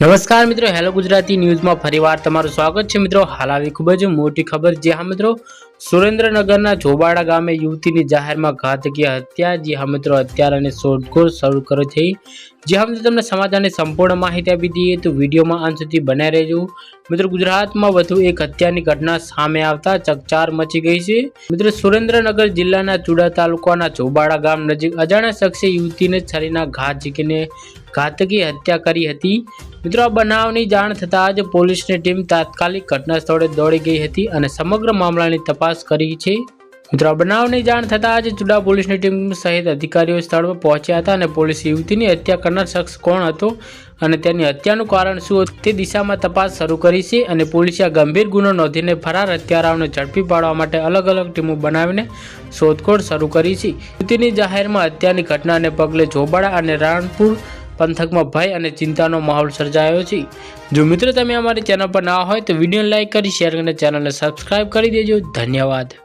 નમસ્કાર મિત્રો, હેલો ગુજરાતી ન્યૂઝમાં ફરીવાર તમારું સ્વાગત છે. મિત્રો, હાલ આવી ખૂબ જ મોટી ખબર જે હા મિત્રો, સુરેન્દ્રનગરના જોબાડા ગામે યુવતીની જાહેરમાં ઘાતકીય હત્યા, જે હા મિત્રો હત્યાર અને શોધખોળ શરૂ કરી થઈ જે હા મિત્રો તમને સમાચારની સંપૂર્ણ માહિતી આપી દઈએ તો વિડીયોમાં અંત સુધી બનાવી રહેજો. મિત્રો, ગુજરાતમાં વધુ એક હત્યાની ઘટના સામે આવતા ચકચાર મચી ગઈ છે. મિત્રો, સુરેન્દ્રનગર જિલ્લાના ચુડા તાલુકાના ચોબાડા ગામ નજીક અજાણ્યા શખ્સે યુવતીને છરીના ઘા ઝીકીને ઘાતકી હત્યા કરી હતી. મિત્રો બનાવની જાણ થતાં જ પોલીસની ટીમ તાત્કાલિક ઘટના સ્થળે દોડી ગઈ હતી અને સમગ્ર મામલાની તપાસ કરી છે. મિત્રો બનાવની જાણ થતાં જ ચુડા પોલીસની ટીમ સહિત અધિકારીઓ સ્થળ પર પહોંચ્યા હતા અને પોલીસે યુવતીની હત્યા કરનાર શખ્સ કોણ હતો અને તેની હત્યાનું કારણ શું તે દિશામાં તપાસ શરૂ કરી છે અને પોલીસે આ ગંભીર ગુનો નોંધીને ફરાર હત્યારાઓને ઝડપી પાડવા માટે અલગ અલગ ટીમો બનાવીને શોધખોળ શરૂ કરી છે. યુવતીની જાહેરમાં હત્યાની ઘટનાને પગલે જોબાળા અને રાણપુર પંથકમાં ભય અને ચિંતાનો માહોલ સર્જાયો છે. જો મિત્રો તમે અમારી ચેનલ પર ના હોય તો વીડિયો લાઇક કરી, શેર અને ચેનલને સબસ્ક્રાઈબ કરી દેજો. ધન્યવાદ.